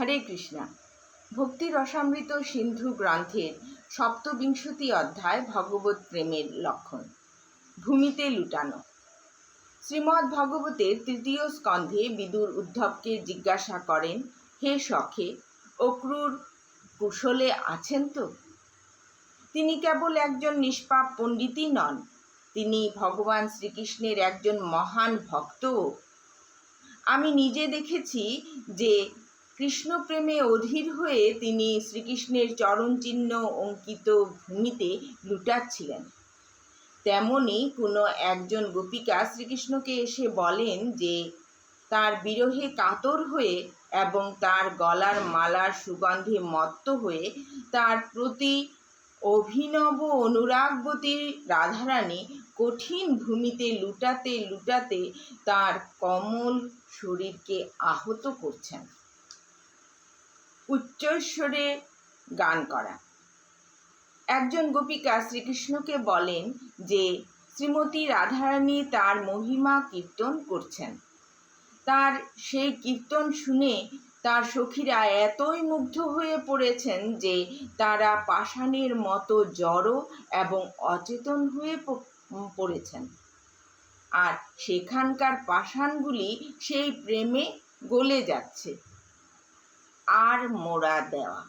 হরে কৃষ্ণা। ভক্তি রসামৃত সিন্ধু গ্রন্থের সপ্তবিংশতি অধ্যায় ভগবত প্রেমের লক্ষণ। ভূমিতে লুটানো। শ্রীমদ্ ভগবতের তৃতীয় স্কন্ধে বিদুর উদ্ধবকে জিজ্ঞাসা করেন, হে সখে, অক্রুর কুশলে আছেন তো? তিনি কেবল একজন নিষ্পাপ পণ্ডিতই নন, তিনি ভগবান শ্রীকৃষ্ণের একজন মহান ভক্তও। আমি নিজে দেখেছি যে কৃষ্ণপ্রেমে অধীর হয়ে তিনি শ্রীকৃষ্ণের চরণচিহ্ন অঙ্কিত ভূমিতে লুটাচ্ছিলেন। তেমনি কোনো একজন গোপিকা শ্রীকৃষ্ণকে এসে বলেন যে, তার বিরহে কাতর হয়ে এবং তার গলার মালার সুগন্ধে মত্ত হয়ে তার প্রতি অভিনব অনুরাগবতী রাধারানী কঠিন ভূমিতে লুটাতে লুটাতে তার কমল শরীরকে আহত করছেন। উচ্চস্বরে গান করা। একজন গোপিকা শ্রীকৃষ্ণকে বলেন যে, শ্রীমতী রাধারানী তার মহিমা কীর্তন করছেন। তার সেই কীর্তন শুনে তার সখীরা এতই মুগ্ধ হয়ে পড়েছেন যে, তারা পাষাণের মতো জড়ো এবং অচেতন হয়ে পড়েছেন। আর সেখানকার পাষাণগুলি সেই প্রেমে গলে যাচ্ছে। আর মোড়া দেওয়া।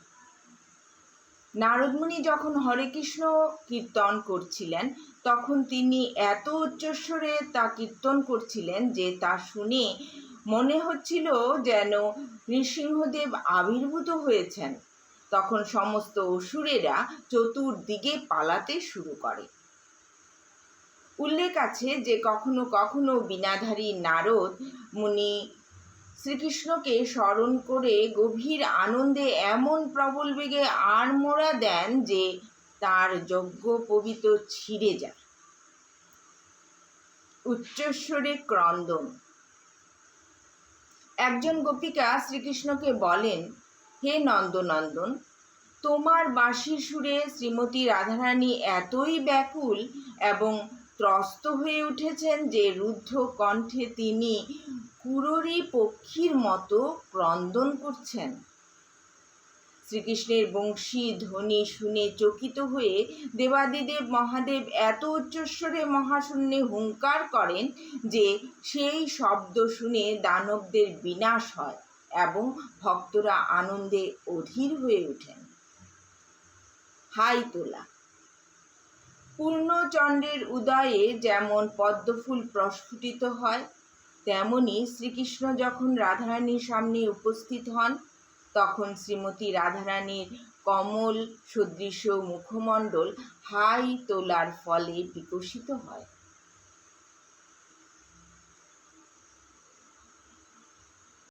নারদমুনি যখন হরে কৃষ্ণ কীর্তন করছিলেন, তখন তিনি এত উচ্চস্বরে তা কীর্তন করছিলেন যে তা শুনে মনে হচ্ছিল যেন নৃসিংহদেব আবির্ভূত হয়েছেন। তখন সমস্ত অসুরেরা চতুর্দিকে পালাতে শুরু করে। উল্লেখ আছে যে কখনো কখনো বিনাধারী নারদ মুনি শ্রীকৃষ্ণকে স্মরণ করে গভীর আনন্দে এমন প্রবল বেগে আড়মোড়া দেন যে তার যজ্ঞ পবিত্র ছিঁড়ে যায়। উচ্চস্বরে ক্রন্দন। একজন গোপিকা শ্রীকৃষ্ণকে বলেন, হে নন্দনন্দন, তোমার বাঁশির সুরে শ্রীমতী রাধারানী এতই ব্যাকুল এবং ত্রস্ত হয়ে উঠেছেন যে রুদ্ধ কণ্ঠে তিনি কুররি পক্ষীর মতো ক্রন্দন করছেন। শ্রীকৃষ্ণের বংশী ধ্বনি শুনে চকিত হয়ে দেবাদিদেব মহাদেব এত উচ্চস্বরে মহাশূন্যে হুঙ্কার করেন যে সেই শব্দ শুনে দানবদের বিনাশ হয় এবং ভক্তরা আনন্দে অধীর হয়ে ওঠেন। হাই তোলা, পূর্ণচন্দ্রের উদয়ে যেমন পদ্মফুল প্রস্ফুটিত হয় তেমনি শ্রীকৃষ্ণ যখন রাধারানীর সামনে উপস্থিত হন, তখন শ্রীমতী রাধারানীর কমল সদৃশ মুখমণ্ডল হাই তোলার ফলে বিকশিত হয়।